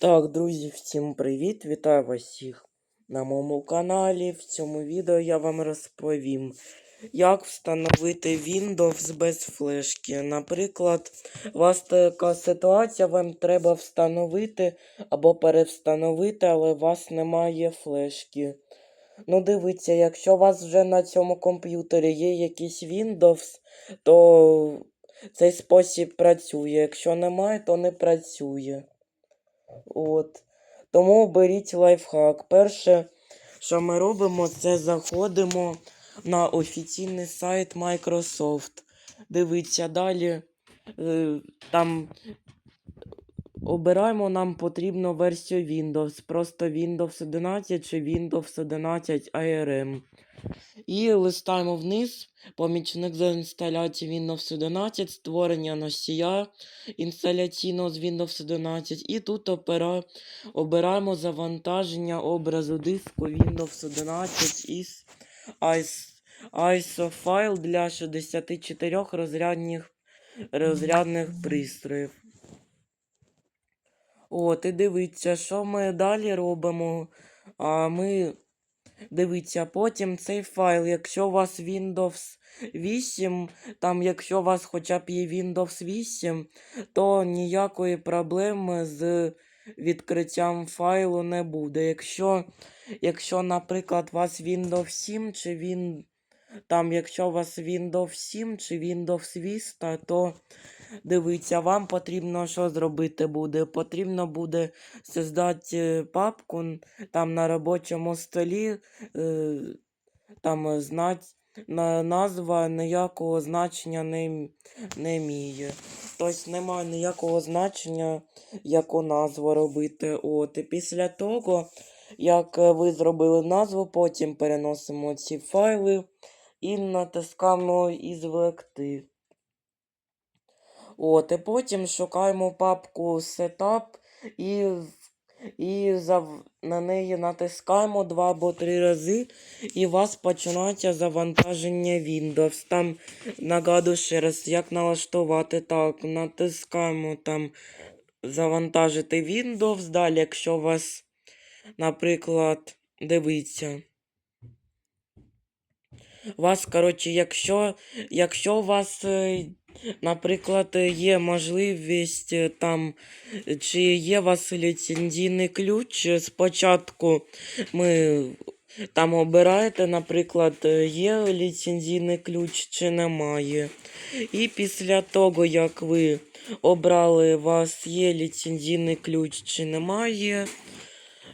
Так, друзі, всім привіт! Вітаю вас всіх на моєму каналі. В цьому відео я вам розповім, як встановити Windows без флешки. Наприклад, у вас така ситуація, вам треба встановити або перевстановити, але у вас немає флешки. Ну, дивіться, якщо у вас вже на цьому комп'ютері є якийсь Windows, то цей спосіб працює. Якщо немає, то не працює. От. Тому беріть лайфхак. Перше, що ми робимо, це заходимо на офіційний сайт Microsoft. Дивіться далі. е, Там обираємо, нам потрібну версію Windows. Просто Windows 11 чи Windows 11 ARM. І листаємо вниз. Помічник за інсталяції Windows 11, створення носія інсталяційного з Windows 11. І тут опера... обираємо завантаження образу диску Windows 11 із ISO файл для 64 розрядних, розрядних пристроїв. От, і дивіться, що ми далі робимо. А ми Дивіться, потім цей файл, якщо у вас Windows 8, там, якщо у вас хоча б є Windows 8, то ніякої проблеми з відкриттям файлу не буде. Якщо, якщо наприклад, у вас Windows 7 чи він, там, якщо у вас Windows 7 чи Windows Vista, то дивіться, вам потрібно що зробити буде? Потрібно буде создати папку там на робочому столі, е, там е, знать, на, назва ніякого значення не, не має. Тобто немає ніякого значення, яку назву робити. От. І після того, як е, ви зробили назву, потім переносимо ці файли і натискаємо «Ізвлекти». От, і потім шукаємо папку Setup і, і зав... на неї натискаємо два або три рази, і у вас починається завантаження Windows. Там нагадую ще раз, як налаштувати. Так, натискаємо там завантажити Windows. Далі, якщо у вас, наприклад, дивіться. Вас, коротше, якщо, якщо у вас, е, наприклад, є можливість е, там, чи є у вас ліцензійний ключ, спочатку ми там обираєте, наприклад, е, є ліцензійний ключ чи немає. І після того, як ви обрали, у вас є ліцензійний ключ чи немає.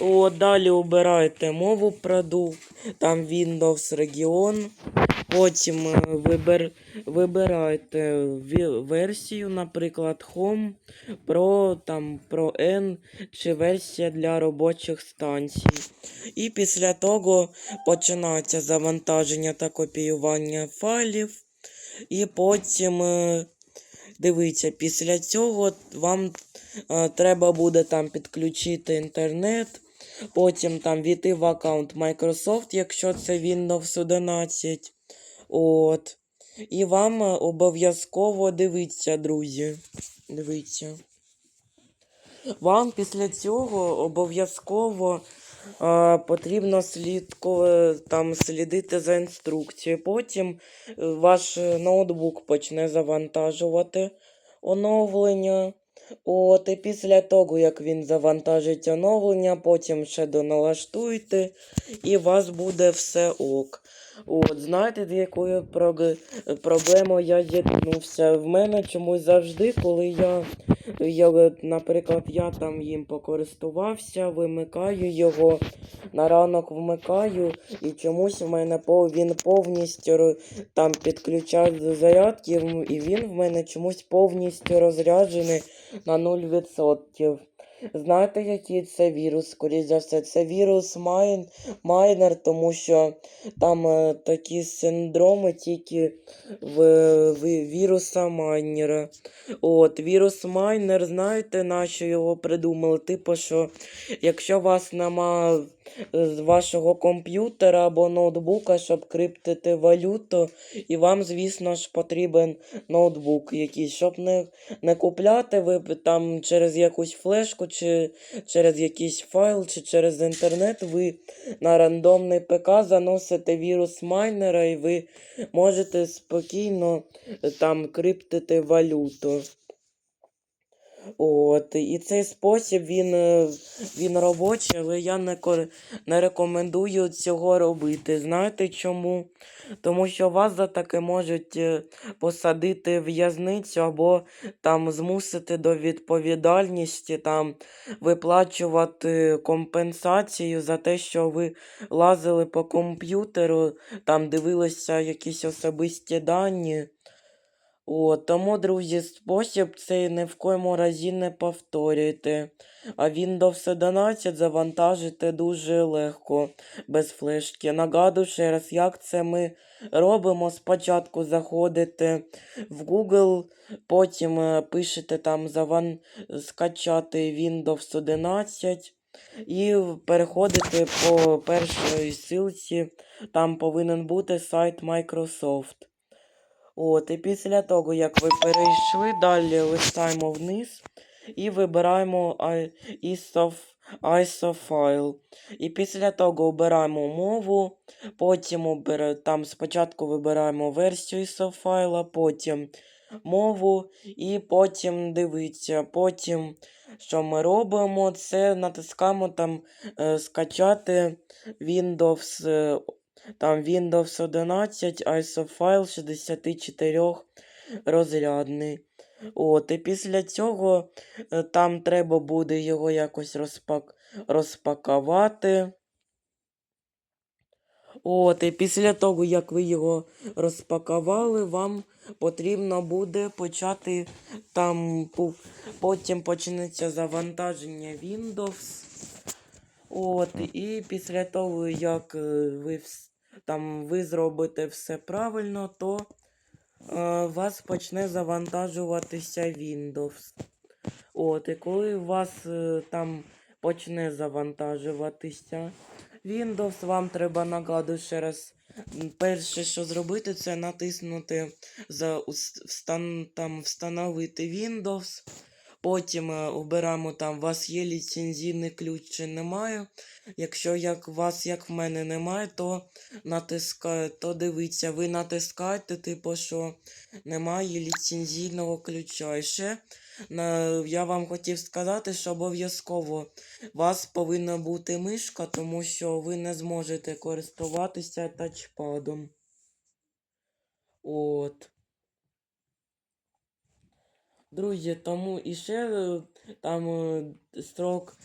О, далі обираєте мову продукт, там Windows регіон. Потім е, вибер, вибираєте версію, наприклад, Home, Pro, там, Pro N чи версія для робочих станцій. І після того починається завантаження та копіювання файлів. І потім, е, дивіться, після цього вам е, треба буде там підключити інтернет. Потім там війти в аккаунт Microsoft, якщо це Windows 11. От. І вам е, обов'язково дивіться, друзі. Дивіться. Вам після цього обов'язково е, потрібно слідко, е, там, слідити за інструкцією. Потім е, ваш ноутбук почне завантажувати оновлення. От, і після того, як він завантажить оновлення, потім ще доналаштуйте, і у вас буде все ок. От, знаєте, з якою проблемою я зіткнувся? В мене чомусь завжди, коли я, я, наприклад, я там їм покористувався, вимикаю його, на ранок вмикаю, і чомусь в мене він повністю там підключає до зарядки, і він в мене чомусь повністю розряджений на 0%. Знаєте, який це вірус? Скоріше за все, це вірус майн, майнер, тому що там е, такі синдроми тільки в, в віруса майнера. От, вірус майнер, знаєте, на що його придумали? Типу, що якщо у вас нема з вашого комп'ютера або ноутбука, щоб криптити валюту. І вам, звісно ж, потрібен ноутбук якийсь, щоб не, не купляти ви там через якусь флешку, чи через якийсь файл, чи через інтернет. Ви на рандомний ПК заносите вірус майнера, і ви можете спокійно е, там криптити валюту. От, і цей спосіб він, е, він робочий, але я не, не рекомендую цього робити. Знаєте чому? Тому що вас за таке можуть е, посадити в в'язницю або там змусити до відповідальності, там виплачувати компенсацію за те, що ви лазили по комп'ютеру, там дивилися якісь особисті дані. О, тому, друзі, спосіб цей ні в коєму разі не повторюйте. А Windows 11 завантажити дуже легко без флешки. Нагадую ще раз, як це ми робимо. Спочатку заходите в Google, потім е, пишете там заван... скачати Windows 11 і переходите по першій ссылці. Там повинен бути сайт Microsoft. От, і після того, як ви перейшли, далі листаємо вниз і вибираємо ISO, файл. І після того обираємо мову, потім там спочатку вибираємо версію ISO файла, потім мову, і потім дивіться, потім що ми робимо, це натискаємо там е, скачати Windows е, там Windows 11, ISO файл 64 розрядний. От, і після цього е, там треба буде його якось розпак... розпакувати. От, і після того, як ви його розпакували, вам потрібно буде почати там, потім почнеться завантаження Windows. От, і після того, як е, ви там ви зробите все правильно, то е, вас почне завантажуватися Windows. От, і коли у вас е, там почне завантажуватися Windows, вам треба нагадую ще раз. Перше, що зробити, це натиснути за там, встановити Windows. Потім е, обираємо там, у вас є ліцензійний ключ чи немає. Якщо як у вас, як в мене, немає, то натискає, то дивіться, ви натискаєте, типу, що немає ліцензійного ключа. І ще я вам хотів сказати, що обов'язково у вас повинна бути мишка, тому що ви не зможете користуватися тачпадом. От. Друзі, тому і ще е, там е, строк,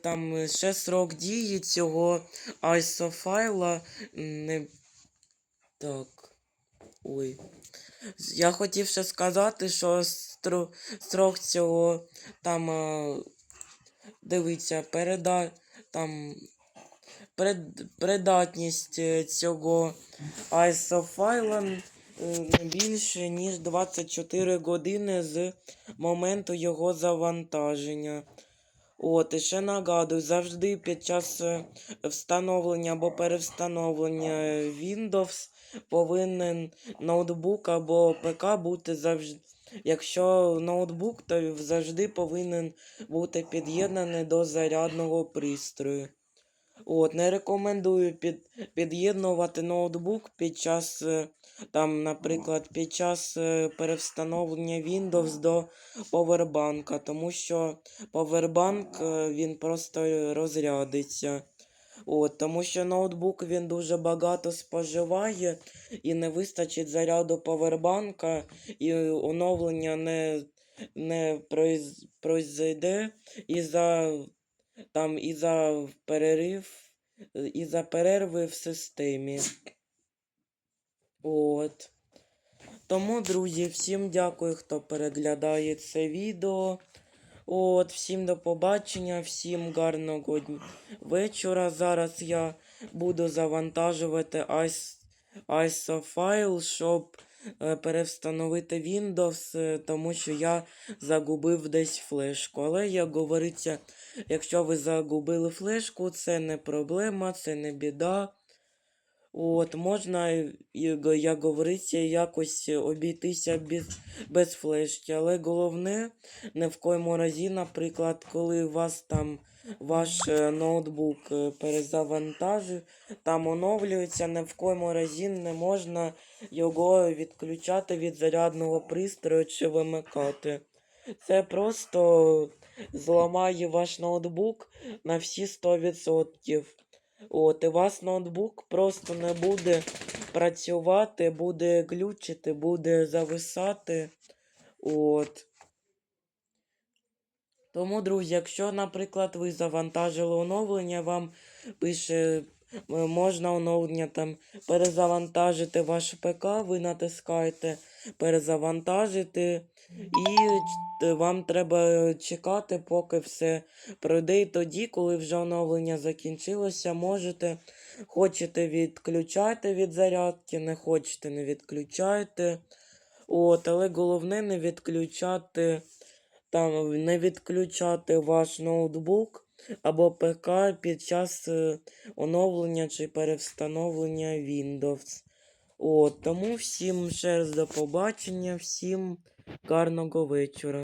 там е, ще срок дії цього ISO файла не так. Ой. Я хотів ще сказати, що стро, строк цього там дивіться, переда там придатність цього ISO файла не більше, ніж 24 години з моменту його завантаження. От, і ще нагадую, завжди під час е, встановлення або перевстановлення Windows повинен ноутбук або ПК бути завжди. Якщо ноутбук, то завжди повинен бути під'єднаний до зарядного пристрою. От, не рекомендую під, під'єднувати ноутбук під час, е, там, наприклад, під час е, перевстановлення Windows до повербанка, тому що повербанк він просто розрядиться. От, тому що ноутбук він дуже багато споживає і не вистачить заряду повербанка, і оновлення не, не произ, произойде із-за там із-за перерив, із-за перерви в системі. От. Тому, друзі, всім дякую, хто переглядає це відео. От, всім до побачення, всім гарного вечора. Зараз я буду завантажувати IS- ISO файл, щоб перевстановити Windows, е, тому що я загубив десь флешку. Але, як говориться, якщо ви загубили флешку, це не проблема, це не біда. От, можна, як говориться, якось обійтися без, без флешки. Але головне, не в коєму разі, наприклад, коли у вас там ваш е, ноутбук е, перезавантажив, там оновлюється, не в коєму разі не можна його відключати від зарядного пристрою чи вимикати. Це просто зламає ваш ноутбук на всі 100%. От, і вас ноутбук просто не буде працювати, буде глючити, буде зависати. От. Тому, друзі, якщо, наприклад, ви завантажили оновлення, вам пише, е, можна оновлення там перезавантажити ваш ПК, ви натискаєте перезавантажити, і вам треба чекати, поки все пройде. І тоді, коли вже оновлення закінчилося, можете, хочете відключайте від зарядки, не хочете, не відключайте. От, але головне не відключати там не відключати ваш ноутбук або ПК під час е, оновлення чи перевстановлення Windows. От, тому всім ще раз до побачення, всім гарного вечора.